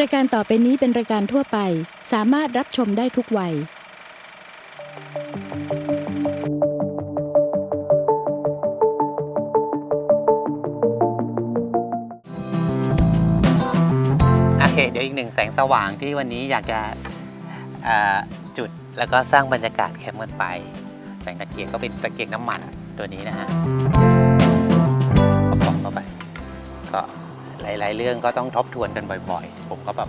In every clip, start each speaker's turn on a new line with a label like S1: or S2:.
S1: รายการต่อไปนี้เป็นรายการทั่วไป สามารถรับชมได้ทุกวัย
S2: โอเค เดี๋ยวอีกหนึ่งแสงสว่างที่วันนี้อยากจะเอ่อจุดแล้วก็สร้างบรรยากาศแคมป์กันไป แสงตะเกียงก็เป็นตะเกียงน้ำมันตัวนี้นะฮะก็ปอกเข้าไปก็ หลาย ๆ เรื่องก็ต้องทบทวนกันบ่อย ๆ ผมก็แบบ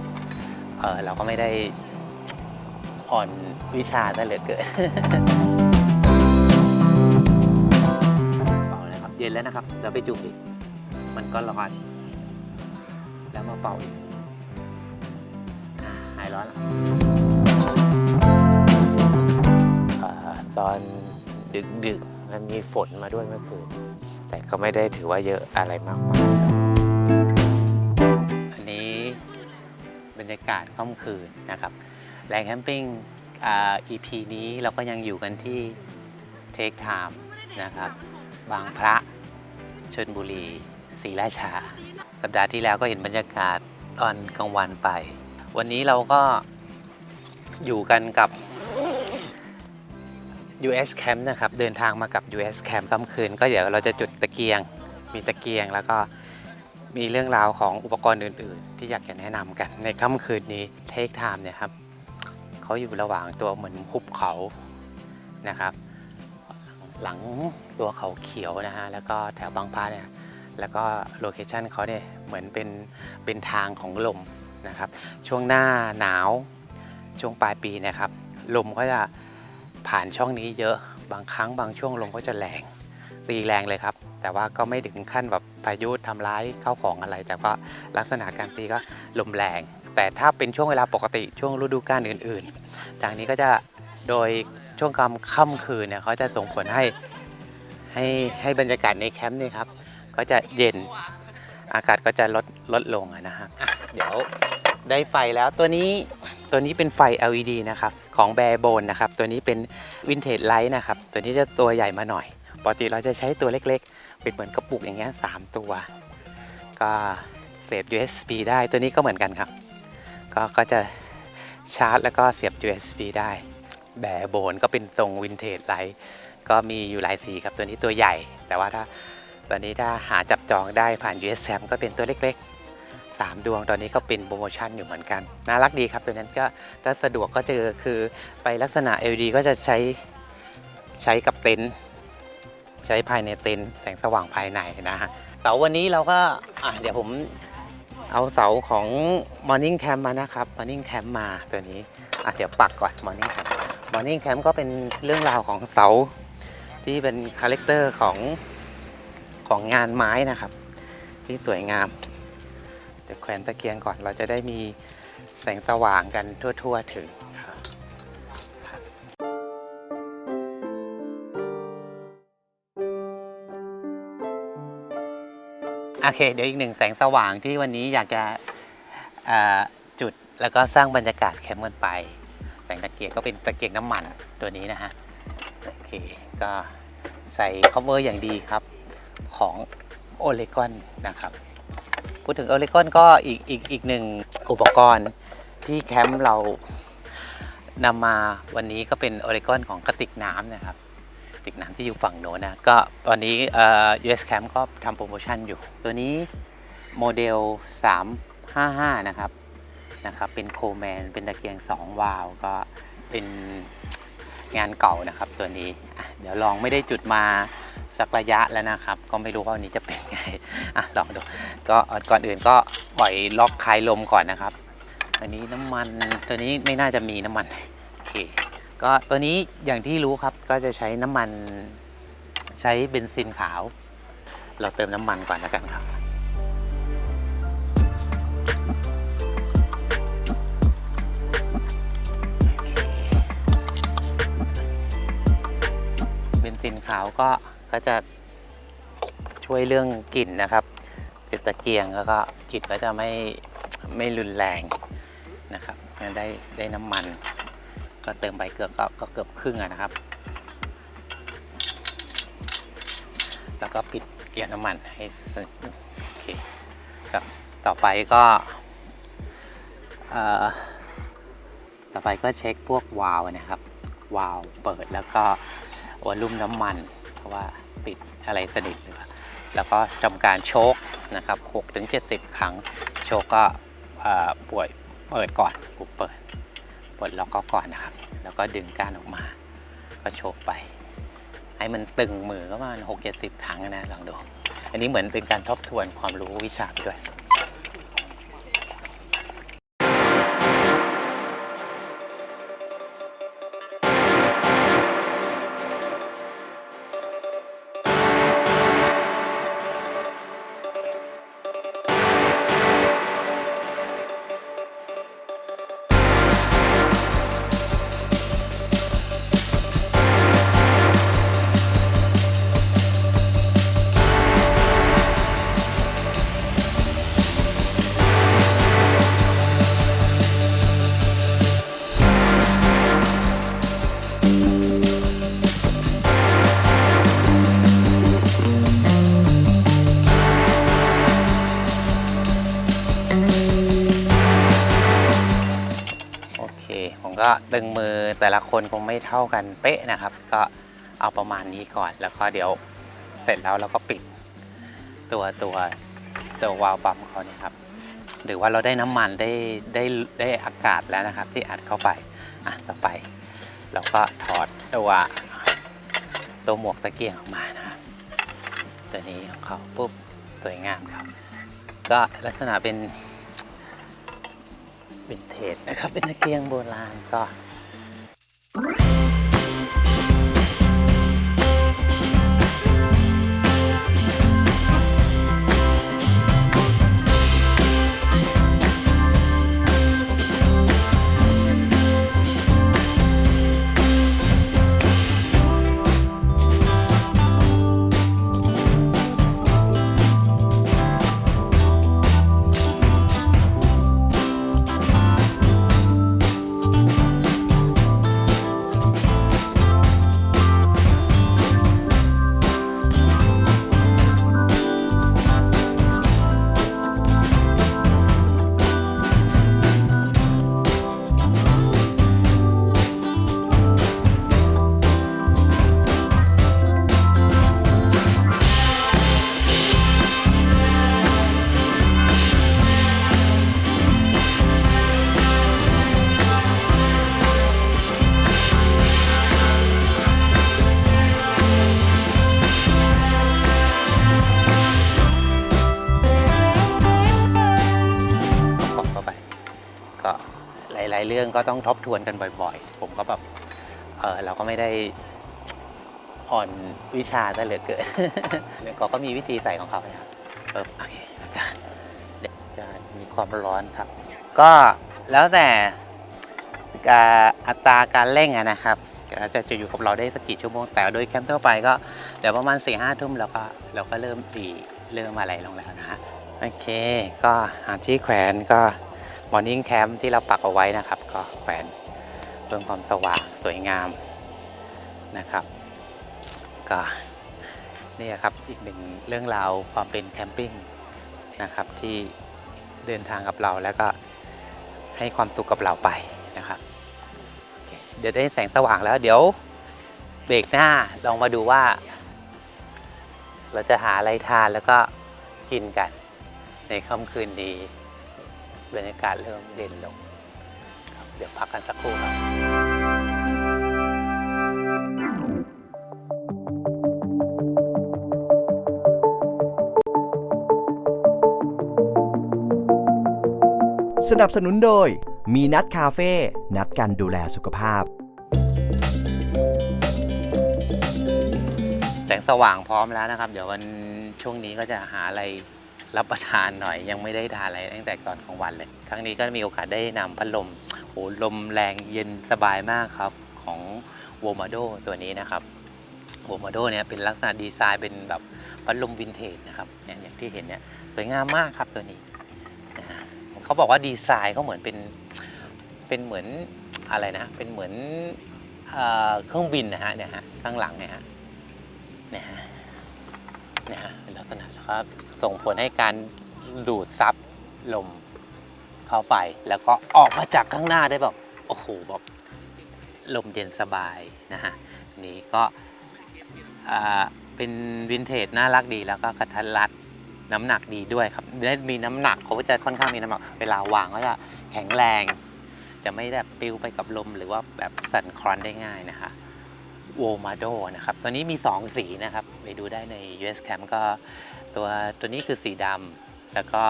S2: เออเราก็ไม่ได้อ่อนวิชาซะเหลือเกินเป่าเลยครับเย็นแล้วนะครับ เราไปจุ่มอีก มันก็ร้อน แล้วมาเป่าอีกอ่าหายร้อนล้วอ่าตอนดึกดึกๆมันมีฝนมาด้วยเมื่อคืนแต่ก็ไม่ได้ถือว่าเยอะอะไรมากมาย รรยากาศค่ำคืนนะครับแหล่งแคมปิ้งอ่า EP นี้เราก็ยังอยู่กันที่เทคไทม์นะครับ บางพระชนบุรีศรีราชา สัปดาห์ที่แล้วก็เห็นบรรยากาศตอนกลางวันไป วันนี้เราก็อยู่กันกับ US Camp นะครับ เดินทางมากับ US Camp ค่ำคืน ก็เดี๋ยวเราจะจุดตะเกียง มีตะเกียงแล้วก็ มีเรื่องราวของอุปกรณ์อื่น ๆ ที่อยากจะแนะนำกัน ในค่ำคืนนี้ Take Time เนี่ยครับเขาอยู่ระหว่างตัวเหมือนหุบเขานะครับ หลังตัวเขาเขียวนะฮะแล้วก็แถวบางพระเนี่ยแล้วก็โลเคชันเขาเนี่ยเหมือนเป็นเป็นทางของลมนะครับช่วงหน้าหนาวช่วงปลายปีนะครับ ลมก็จะผ่านช่องนี้เยอะบางครั้งบางช่วงลมก็จะแรงตีแรงเลยครับ แต่ว่าก็ไม่ถึงขั้นแบบพายุทำร้ายเข้าของอะไร แต่ก็ลักษณะการตีก็ลมแรง แต่ถ้าเป็นช่วงเวลาปกติช่วงฤดูกาลอื่นๆจากนี้ก็จะโดยช่วงกลางค่ำคืนเนี่ยเขาจะส่งผลให้ให้ให้บรรยากาศในแคมป์นี่ครับ ก็จะเย็นอากาศก็จะลดลดลงนะครับอะเดี๋ยวได้ไฟแล้วตัวนี้ตัวนี้เป็นไฟ LED นะครับ ของแบร์โบนนะครับ ตัวนี้เป็นวินเทจไลท์นะครับ ตัวนี้จะตัวใหญ่มาหน่อยปกติเราจะใช้ตัวเล็กๆ เป็นเหมือนกระปุกอย่างเงี้ยสามตัว ก็เสียบ USB ได้ตัวนี้ก็เหมือนกันครับ ก็ก็จะชาร์จแล้วก็เสียบ USB ได้ แบร์โบนก็เป็นทรงวินเทจไลท์ก็มีอยู่หลายสีครับตัวนี้ตัวใหญ่ แต่ว่าถ้าตอนนี้ถ้าหาจับจองได้ผ่าน USM ก็เป็นตัวเล็กๆ 3 ดวงตอนนี้ก็เป็นโปรโมชั่นอยู่เหมือนกัน น่ารักดีครับตัวนั้นก็ถ้าสะดวกก็เจอคือไปลักษณะ LED ก็จะใช้ใช้กับเต็นท์ ใช้ภายในเต็นท์แสงสว่างภายในนะฮะเสาวันนี้เราก็อะเดี๋ยวผมเอาเสาของ Morning Camp มานะครับ Morning Camp มาตัวนี้อะเดี๋ยวปักก่อน Morning Camp Morning Camp ก็เป็นเรื่องราวของเสาที่เป็นคาแรคเตอร์ของของงานไม้นะครับ ที่สวยงามเดี๋ยวแขวนตะเกียงก่อนเราจะได้มีแสงสว่างกันทั่ว ๆ ถึง โอเค เดี๋ยวอีกหนึ่งแสงสว่างที่วันนี้อยากจะจุดแล้วก็สร้างบรรยากาศแคมป์กันไป แสงตะเกียงก็เป็นตะเกียงน้ำมันตัวนี้นะฮะโอเคก็ใส่ cover อย่างดีครับของโอเลกอนนะครับ พูดถึงโอเลกอนก็อีกอีกอีกหนึ่งอุปกรณ์ที่แคมป์เรานำมาวันนี้ก็เป็นโอเลกอนของกระติกน้ำนะครับ กระติกน้ำที่อยู่ฝั่งโน้นนะก็ตอนนี้ US Camp ก็ทำโปรโมชั่นอยู่ ตัวนี้โมเดล 355 นะครับนะครับเป็นโคแมนเป็นตะเกียง 2 วาล์วก็เป็นงานเก่านะครับตัวนี้ เดี๋ยวลองไม่ได้จุดมาสักระยะแล้วนะครับ ก็ไม่รู้ว่าวันนี้จะเป็นไงอะลองดูก็ก่อนอื่นก็ปล่อยล็อกคลายลมก่อนนะครับ อันนี้น้ำมันตัวนี้ไม่น่าจะมีน้ำมันโอเค ก็ตัวนี้อย่างที่รู้ครับก็จะใช้น้ำมันใช้เบนซินขาว เราเติมน้ำมันก่อนแล้วกันครับ เบนซินขาวก็ก็จะช่วยเรื่องกลิ่นนะครับติดตะเกียงแล้วก็กลิ่นก็จะไม่ไม่รุนแรงนะครับได้ได้น้ำมัน ก็เติมไปเกือบก็ก็เกือบครึ่งะนะครับ แล้วก็ปิดเกียร์น้ำมันให้โอเคครับต่อไปก็ต่อไปก็เช็คพวกวาล์วนะครับ วาล์วเปิดแล้วก็วอลลุ่มน้ำมัน เพราะว่าปิดอะไรสนิทหรือเปล่าแล้วก็ทำการโชคนะครับ6ถึง70 ครั้ง โชคก็ป่วยเปิดก่อนปุ่มเปิด ปลดล็อกก็ก่อนนะครับ แล้วก็ดึงก้านออกมา ก็โชกไป ให้มันตึงมือก็ประมาณหกเจ็ดสิบครั้งนะลองดู อันนี้เหมือนเป็นการทบทวนความรู้วิชาไปด้วย ดึงมือแต่ละคนคงไม่เท่ากันเป๊ะนะครับ ก็เอาประมาณนี้ก่อน แล้วก็เดี๋ยวเสร็จแล้วเราก็ปิด ตัวตัวตัววาล์วปั๊มเขาเนี่ยครับหรือว่าเราได้น้ำมันได้ได้ได้อากาศแล้วนะครับ ที่อัดเข้าไปอะต่อไป เราก็ถอดตัวตัวหมวกตะเกียงออกมานะครับตัวนี้ของเขาปุ๊บสวยงามครับ ก็ลักษณะเป็น วินเทจนะครับ เป็นตะเกียงโบราณก็ งก็ต้องทบทวนกันบ่อยๆ ผมก็แบบเออเราก็ไม่ได้อ่อนวิชาซะเหลือเกินเขาก็มีวิธีใส่ของเขานะครับเออโอเคอากาศเดี๋ยวจะมีความร้อนครับ ก็แล้วแต่อัตราการเร่งนะครับจะจะอยู่กับเราได้สักกี่ชั่วโมง แต่โดยแคมป์ทั่วไปก็เดี๋ยวประมาณ4ี่ห้าทุ่มเราก็เราก็เริ่มดีเริ่มอะไรลงแล้วนะฮะโอเค ก็หาที่แขวนก็ มอร์นิ่งแคมป์ที่เราปักเอาไว้นะครับ ก็แขวนเพิ่มความสว่างสวยงามนะครับ ก็นี่ครับอีกหนึ่งเรื่องราวความเป็นแคมปิ้งนะครับ ที่เดินทางกับเราแล้วก็ให้ความสุขกับเราไปนะครับเคเดี๋ยวได้แสงสว่างแล้ว เดี๋ยวเบรกหน้าลองมาดูว่า เราจะหาอะไรทานแล้วก็กินกัน ในค่ำคืนนี้ บรรยากาศเริ่มเย็นลงครับเดี๋ยวพักกันสักครู่ครับ
S3: สนับสนุนโดย มีนัดคาเฟ่ นัดกันดูแลสุขภาพ
S2: แสงสว่างพร้อมแล้วนะครับ เดี๋ยววันช่วงนี้ก็จะหาอะไร รับประทานหน่อยยังไม่ได้ทานอะไรตั้งแต่ก่อนของวันเลย ครั้งนี้ก็มีโอกาสได้นำพัดลมโหลมแรงเย็นสบายมากครับของโวมาโดตัวนี้นะครับโวมาโดเนี่ยเป็นลักษณะดีไซน์เป็นแบบพัดลมวินเทจนะครับเนี่ยอย่างที่เห็นเนี่ยสวยงามมากครับตัวนี้นะเขาบอกว่าดีไซน์เขาเหมือนเป็นเป็นเหมือนอะไรนะเป็นเหมือนเอเครื่องบินนะฮะเนี่ยฮะข้างหลังเนี่ยฮะนะฮะ นะฮะเป็นลักษณะแล้วก็ส่งผลให้การดูดซับลมเข้าไป แล้วก็ออกมาจากข้างหน้าได้แบบโอ้โหแบบลมเย็นสบายนะฮะนี่ก็เป็นวินเทจน่ารักดีแล้วก็กระทัดรัดน้ำหนักดีด้วยครับและมีน้ำหนักเขาจะค่อนข้างมีน้ำหนักเวลาวางก็จะแข็งแรง จะไม่แบบปลิวไปกับลมหรือว่าแบบสั่นคลอนได้ง่ายนะคะโวมาโดนะครับตัวนี้มี 2 สีนะครับ ไปดูได้ใน US Camp ก็ตัวตัวนี้คือสีดำแล้วก็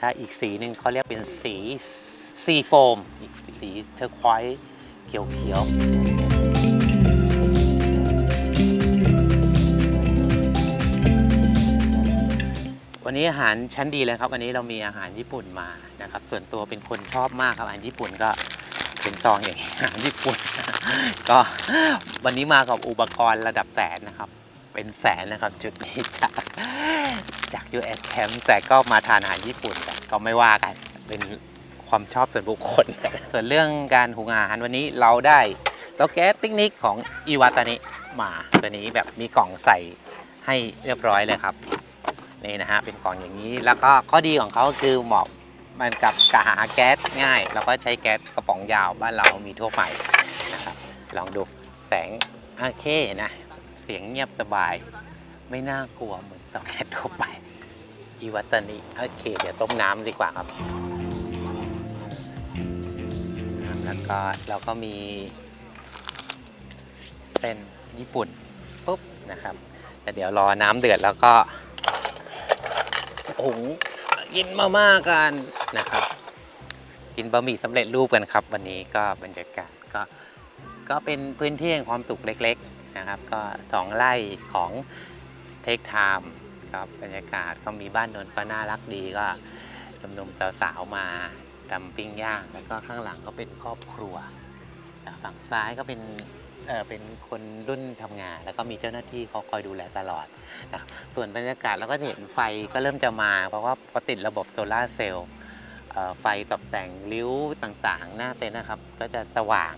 S2: ถ้าอีกสีหนึ่งเขาเรียกเป็นสีซีโฟมอีกสีเทอร์ควอยเขียวๆวันนี้อาหารชั้นดีเลยครับวันนี้เรามีอาหารญี่ปุ่นมานะครับ ส่วนตัวเป็นคนชอบมากครับอาหารญี่ปุ่นก็เป็นซองอย่างนี้อาหารญี่ปุ่น ก็วันนี้มากับอุปกรณ์ระดับแสนนะครับ เป็นแสนนะครับจุดนี้จากจาก US Camp แต่ก็มาทานอาหารญี่ปุ่นก็ไม่ว่ากัน เป็นความชอบส่วนบุคคล ส่วนเรื่องการหุงอาหารวันนี้เราได้เตาแก๊สปิกนิกของอิวาตานิมาตัวนี้แบบมีกล่องใส่ให้เรียบร้อยเลยครับนี่นะฮะเป็นกล่องอย่างนี้แล้วก็ข้อดีของเขาคือเหมาะมันกับกาหาแก๊สง่าย แล้วก็ใช้แก๊สกระป๋องยาวบ้านเรามีทั่วไปนะครับลองดูแสงโอเคนะ สียงเงียบสบาย ไม่น่ากลัวเหมือนเตาแก๊สทั่วไป อีวัตานิโอเค เดี๋ยวต้มน้ำดีกว่าครับ แล้วก็เราก็มี เป็นญี่ปุ่นปุ๊บนะครับ แต่เดี๋ยวรอน้ำเดือดแล้วก็หุงกินมาม่ากันนะครับ กินบะหมี่สำเร็จรูปกันครับ วันนี้ก็บรรยากาศก็ก็เป็นพื้นที่แห่งความสุขเล็ก ๆ นะครับ ก็สองไร่ของเทคไทม์ครับบรรยากาศก็มีบ้านนนท์ก็น่ารักดีก็หนุ่มๆสาวๆมาทำปิ้งย่าง แล้วก็ข้างหลังก็เป็นครอบครัว ฝั่งซ้ายก็เป็นเอ่อเป็นคนรุ่นทำงาน แล้วก็มีเจ้าหน้าที่เขาคอยดูแลตลอดนะครับส่วนบรรยากาศเราก็จะเห็นไฟก็เริ่มจะมา เพราะว่าพอติดระบบโซลาร์เซลล์ไฟตกแต่งริ้วต่างๆ หน้าเต็นท์นะครับ ก็จะสว่าง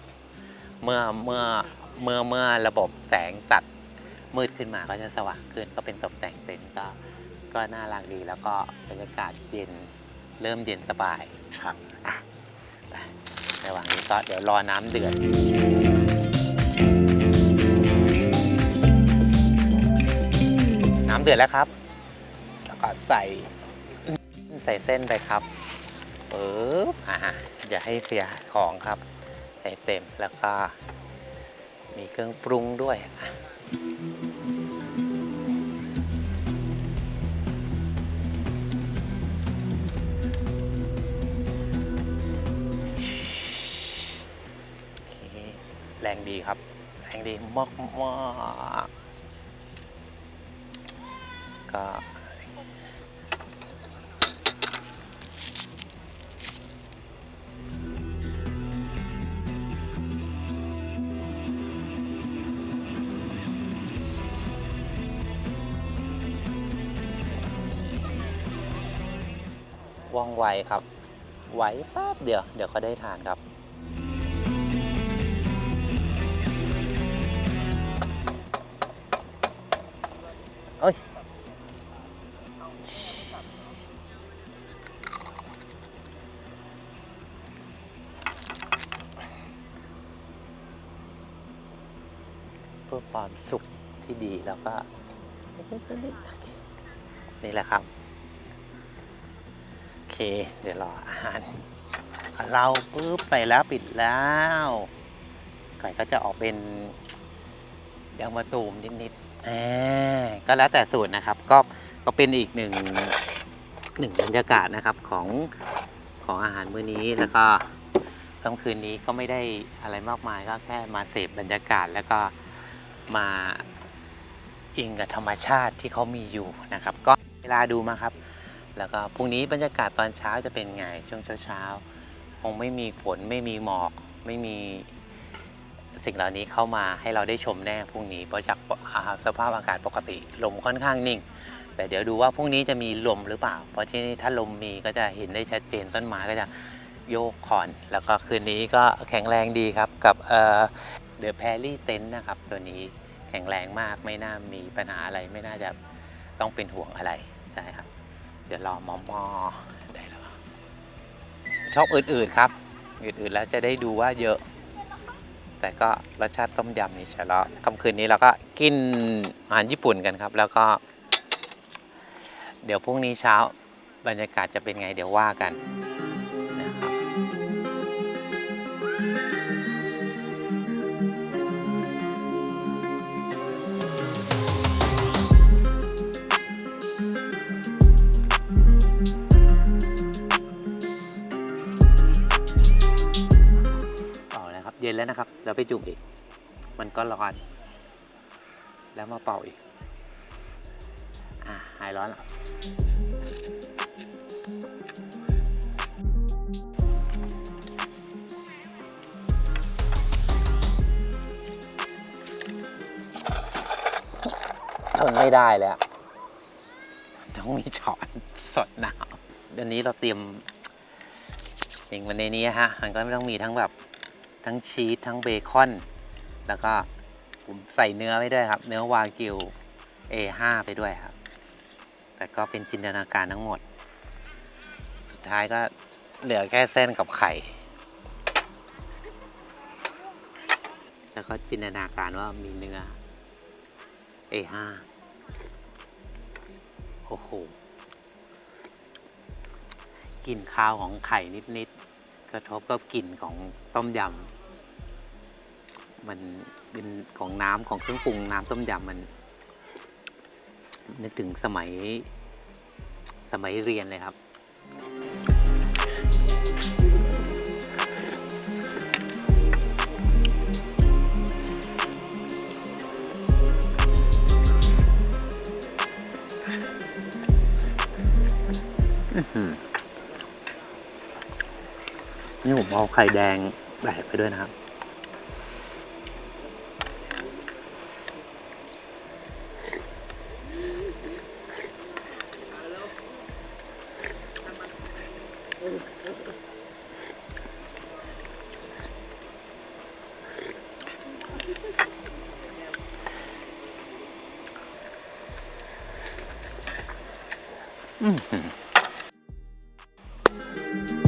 S2: เมื่อเมื่อ เมื่อเมื่อระบบแสงตัดมืดขึ้นมาก็จะสว่างขึ้นก็เป็นตกแต่งเต็นท์ก็ก็น่ารักดีแล้วก็บรรยากาศเย็นเริ่มเย็นสบายนะครับอะไประหว่างนี้ก็เดี๋ยวรอน้ำเดือดน้ำเดือดแล้วครับ แล้วก็ใส่ใส่เส้นไปครับปึ๊บอ่าอย่าให้เสียของครับ ใส่เต็มแล้วก็ มีเครื่องปรุงด้วยแรงดีครับ แรงดีมากมากๆก็ ว่องไวครับ ไวแป๊บเดียว เดี๋ยวก็ได้ทานครับ เอ้ยเพื่อความสุขที่ดีแล้วก็นี่แหละครับ เค เดี๋ยวรออาหาร เราปุ๊บไปแล้วปิดแล้วไก่ก็จะออกเป็นยางมะตูมนิดๆอ่าก็แล้วแต่สูตรนะครับ ก็ก็เป็นอีกหนึ่งหนึ่งบรรยากาศนะครับของของอาหารมื้อนี้แล้วก็ค่ำคืนนี้ก็ไม่ได้อะไรมากมายก็แค่มาเสพบรรยากาศแล้วก็มาอิงกับธรรมชาติที่เขามีอยู่นะครับ ก็เวลาดูมาครับ แล้วก็พรุ่งนี้บรรยากาศตอนเช้าจะเป็นไงช่วงเช้าๆคงไม่มีฝนไม่มีหมอก ไม่มีสิ่งเหล่านี้เข้ามาให้เราได้ชมแน่พรุ่งนี้เพราะจากสภาพอากาศปกติลมค่อนข้างนิ่ง แต่เดี๋ยวดูว่าพรุ่งนี้จะมีลมหรือเปล่า เพราะที่นี่ถ้าลมมีก็จะเห็นได้ชัดเจนต้นไม้ก็จะโยกคอน แล้วก็คืนนี้ก็แข็งแรงดีครับกับเดอะแพรลี่เต็นท์นะครับ ตัวนี้แข็งแรงมากไม่น่ามีปัญหาอะไรไม่น่าจะต้องเป็นห่วงอะไรใช่ครับ เดี๋ยวรอมอมอได้แล้วชอบอืดๆครับ อืดๆแล้วจะได้ดูว่าเยอะ แต่ก็รสชาติต้มยำนี่ใช่แล้วค่ำคืนนี้เราก็กินอาหารญี่ปุ่นกันครับ แล้วก็ เดี๋ยวพรุ่งนี้เช้าบรรยากาศจะเป็นไงเดี๋ยวว่ากัน เป่าแล้วครับเย็นแล้วนะครับเราไปจุ่มอีก มันก็ร้อน แล้วมาเป่าอีก อ่าหายร้อนแล้วทนไม่ได้แล้วต้องมีช้อนสดน้ำเดี๋ยวนี้เราเตรียมอย่างวันในนี้ฮะ มันก็ไม่ต้องมีทั้งแบบ ทั้งชีสทั้งเบคอน แล้วก็ผมใส่เนื้อไว้ด้วยครับ เนื้อวากิว A5 ไปด้วยครับ แต่ก็เป็นจินตนาการทั้งหมด สุดท้ายก็เหลือแค่เส้นกับไข่ แล้วก็จินตนาการว่ามีเนื้อ A5 โอ้โหกลิ่นข้าวของไข่นิด กระทบกับกลิ่นของต้มยำมันเป็นของน้ำของเครื่องปรุงน้ำต้มยำมัน นึกถึงสมัยสมัยเรียนเลยครับอื้อหือ นี่ผมเอาไข่แดงแบกไปด้วยนะครับ
S3: ส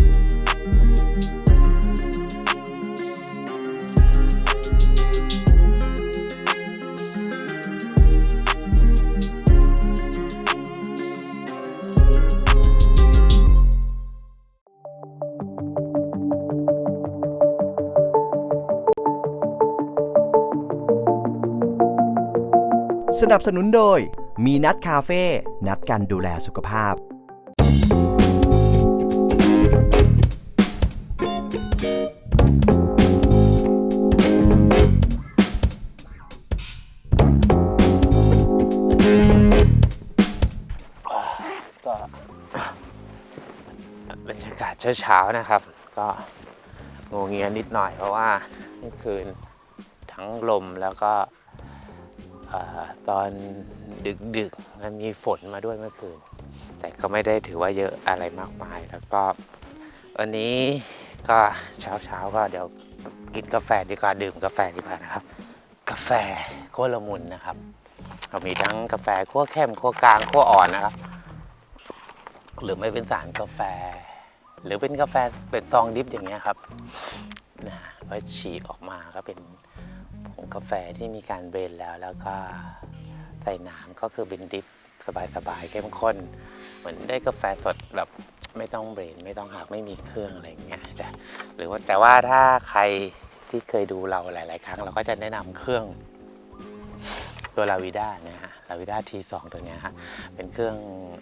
S3: นับสนุนโดย มีนัดคาเฟ่ นัดกันดูแลสุขภาพ
S2: ก็บรรยากาศเช้าๆนะครับ ก็งงเงียนิดหน่อยเพราะว่าเมื่อคืนทั้งลมแล้วก็ ตอนดึกๆมันมีฝนมาด้วยเมื่อคืน แต่ก็ไม่ได้ถือว่าเยอะอะไรมากมายแล้วก็วันนี้ก็เช้าๆก็เดี๋ยวกินกาแฟดีกว่าดื่มกาแฟดีกว่านะครับ กาแฟโคละมุนนะครับเรามีทั้งกาแฟคั่วเข้มคั่วกลางคั่วอ่อนนะครับ หรือไม่เป็นสารกาแฟ หรือเป็นกาแฟเป็นซองดิฟอย่างเงี้ยครับนะพอฉีกออกมาก็เป็น กาแฟที่มีการเบรนแล้วแล้วก็ใส่น้ำก็คือเป็นดิฟสบายๆเข้มข้น เหมือนได้กาแฟสดแบบไม่ต้องเบรนไม่ต้องหักไม่มีเครื่องอะไรอย่างเงี้ยจ้ะหรือว่าแต่ว่าถ้าใครที่เคยดูเราหลาย ๆ ครั้ง เราก็จะแนะนำเครื่องตัวลาวิด้านะฮะลาวิด้าทีสองตัวเนี้ยฮะเป็นเครื่อง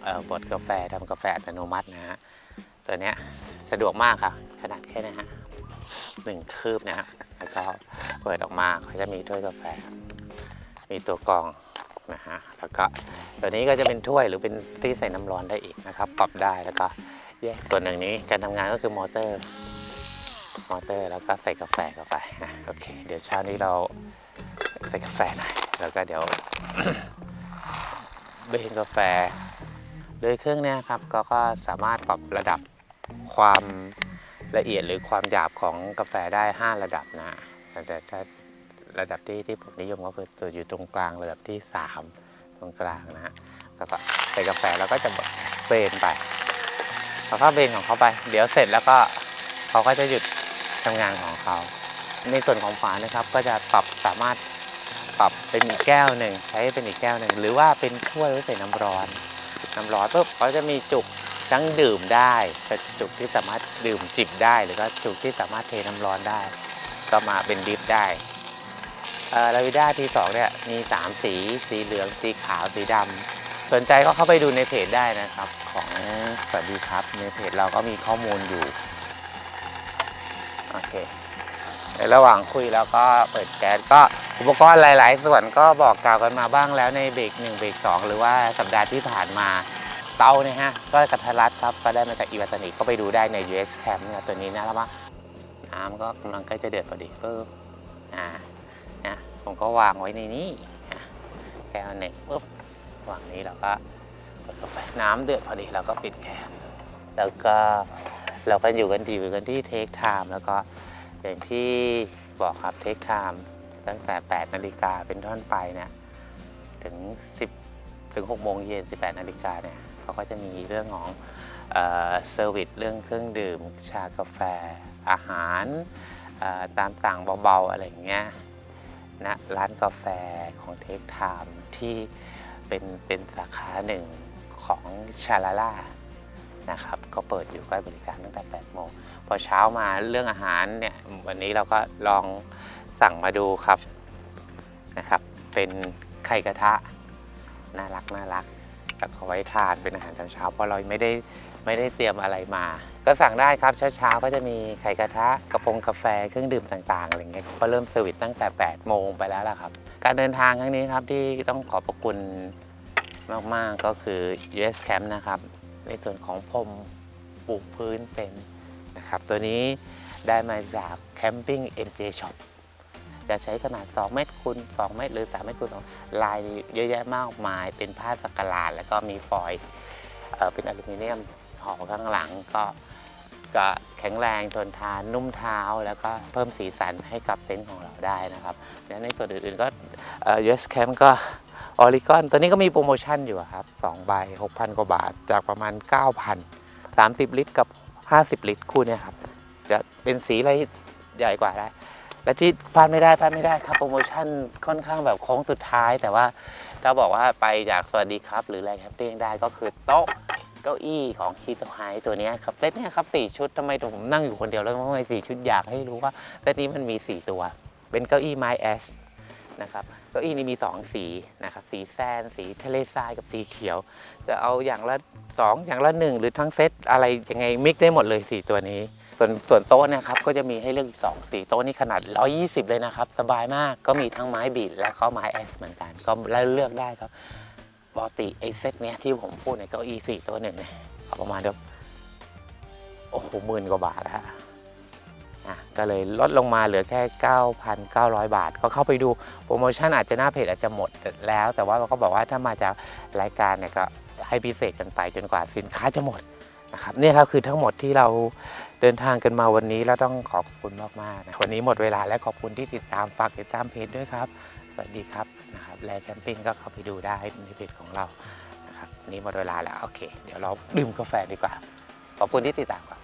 S2: ออบดกาแฟทำกาแฟอัตโนมัตินะฮะตัวเนี้ยสะดวกมากค่ะ ขนาดแค่นะฮะหนึ่งคืบนะฮะแล้วก็ เปิดออกมาเขาจะมีถ้วยกาแฟ มีตัวกรองนะฮะแล้วก็ตัวนี้ก็จะเป็นถ้วยหรือเป็นที่ใส่น้ำร้อนได้อีกนะครับ ปรับได้แล้วก็แยกตัวหนึ่งนี้การทำงานก็คือมอเตอร์ มอเตอร์แล้วก็ใส่กาแฟเข้าไปอะโอเค เดี๋ยวเช้านี้เราใส่กาแฟหน่อยแล้วก็เดี๋ยวเบรนกาแฟโดยเครื่องเนี้ยครับก็ก็สามารถปรับระดับความละเอียดหรือความหยาบของกาแฟได้ 5 ระดับนะ แต่ถ้าระดับที่ที่ผมนิยมก็คือตัวอยู่ตรงกลางระดับที่ 3 ตรงกลางนะฮะแล้วก็ใส่กาแฟแล้วก็จะเบรนไปแล้วก็เบรนของเขาไป เดี๋ยวเสร็จแล้วก็เขาก็จะหยุดทำงานของเขา ในส่วนของฝานะครับก็จะปรับสามารถปรับเป็นอีกแก้วหนึ่งใช้เป็นอีกแก้วหนึ่งหรือว่าเป็นถ้วยไว้ใส่น้ำร้อนน้ำร้อนปุ๊บเขาจะมีจุกทั้งดื่มได้จุกที่สามารถดื่มจิบได้ หรือก็จุกที่สามารถเทน้ำร้อนได้ ก็มาเป็นดิฟได้เอ่อลาวิด้าทีสองเนี่ยมี 3 สี สีเหลือง สีขาว สีดำ สนใจก็เข้าไปดูในเพจได้นะครับ ของสวัสดีครับ ในเพจเราก็มีข้อมูลอยู่ โอเคในระหว่างคุยแล้วก็เปิดแก๊สก็อุปกรณ์หลาย ๆ ส่วนก็บอกกล่าวกันมาบ้างแล้วในเบรกหนึ่งเบรกสองหรือว่าสัปดาห์ที่ผ่านมาเตาเนี่ยฮะ ก็กระทะรัดครับก็ได้มาจากอีวาตานิก็ไปดูได้ใน US Camp เนี่ยตัวนี้นะแล้วว่า น้ำก็กำลังใกล้จะเดือดพอดีปุ๊บอ่านะผมก็วางไว้ในนี้แก้วหนึ่งปุ๊บวางนี้แล้วก็เปิดเข้าไปน้ำเดือดพอดีเราก็ปิดแก๊สแล้วก็เราก็อยู่กันดีอยู่กันที่เทคไทม์แล้วก็อย่างที่บอกครับเทคไทม์ตั้งแต่ 8 นาฬิกาเป็นต้นไปเนี่ยถึง 10 ถึง 6 โมงเย็น 18 นาฬิกาเนี่ยเขาก็จะมีเรื่องของเซอร์วิสเรื่องเครื่องดื่ม ชากาแฟ อาหารตามต่างเบาๆ อะไรอย่างเงี้ยนะร้านกาแฟของเทคไทม์ที่เป็นเป็นสาขาหนึ่งของชาลาล่านะครับก็เปิดอยู่ใกล้บริการตั้งแต่ 8 โมง พอเช้ามาเรื่องอาหารเนี่ย วันนี้เราก็ลองสั่งมาดูครับนะครับ เป็นไข่กระทะ น่ารักน่ารักแล้วก็ไว้ทานเป็นอาหารตอนเช้าเพราะเราไม่ได้ไม่ได้เตรียมอะไรมา ก็สั่งได้ครับเช้าๆก็จะมีไข่กระทะกระพงกาแฟเครื่องดื่มต่างๆอะไรเงี้ยก็เริ่มเซอร์วิสตั้งแต่ 8 โมงไปแล้วล่ะครับ การเดินทางครั้งนี้ครับที่ต้องขอบพระคุณมากๆก็คือ US Camp นะครับ ในส่วนของพรมปลูกพื้นเป็นนะครับ ตัวนี้ได้มาจาก Camping MJ Shop จะใช้ขนาด 2 เมตรคูณ2เมตร หรือ 3 เมตรคูณ2ลายเยอะแยะมากมาย เป็นผ้าสักหลาดแล้วก็มีฟอยล์เป็นอลูมิเนียมห่อข้างหลังก็ ก็แข็งแรงทนทานนุ่มเท้า แล้วก็เพิ่มสีสันให้กับเต็นท์ของเราได้นะครับและในส่วนอื่นๆก็เอ่อ US Camp ก็ออริกอนตัวนี้ก็มีโปรโมชั่นอยู่ครับ2ใบ 6,000 กว่าบาท จากประมาณ 9,000 30 ลิตรกับ 50 ลิตรคู่เนี่ยครับ จะเป็นสีอะไรใหญ่กว่าได้ และที่พลาดไม่ได้พลาดไม่ได้ครับ โปรโมชั่นค่อนข้างแบบโค้งสุดท้าย แต่ว่าถ้าบอกว่าไปจากสวัสดีครับ หรือแรงแคมปิ้งได้ก็คือโต๊ะ เก้าอี้ของคีโตไฮตัวนี้ครับเซตเนี้ยครับสี่ชุดทำไมผมนั่งอยู่คนเดียวแล้วทำไมสี่ชุดอยากให้รู้ว่าเซตนี้มันมี4ตัว เป็นเก้าอี้ไม้แอสนะครับเก้าอี้นี้มี 2 สีนะครับสีแซนสีทะเลทรายกับสีเขียว จะเอาอย่างละ 2 อย่างละ 1 หรือทั้งเซตอะไรยังไงมิกได้หมดเลย 4 ตัวนี้ ส่วนส่วนโต๊ะเนะครับก็จะมีให้เลือกอีกสองสีโต๊ะนี่ขนาด 120 เลยนะครับ สบายมากก็มีทั้งไม้บีดและก็ไม้แอสเหมือนกัน ก็เลือกได้ครับ ปกติไอ้เซตเนี้ยที่ผมพูดในเก้าอี้สี่ตัวหนึ่งเนี่ยก็ประมาณเดียโอ้โหหมื่นกว่าบาทแล้วฮะอะก็เลยลดลงมาเหลือแค่ 9,900 บาท ก็เข้าไปดูโปรโมชั่นอาจจะหน้าเพจอาจจะหมดแล้ว แต่ว่าเราก็บอกว่าถ้ามาจากรายการเนี่ยก็ให้พิเศษกันไปจนกว่าสินค้าจะหมดนะครับนี่ครับคือทั้งหมดที่เราเดินทางกันมาวันนี้แล้วต้องขอบคุณมากๆนะวันนี้หมดเวลาและขอบคุณที่ติดตามฝากติดตามเพจด้วยครับ สวัสดีครับนะครับแลแคมปิ้งก็เข้าไปดูได้ในเพจของเรานะครับนี้หมดเวลาแล้ว โอเค เดี๋ยวเราดื่มกาแฟดีกว่า ขอบคุณที่ติดตามครับ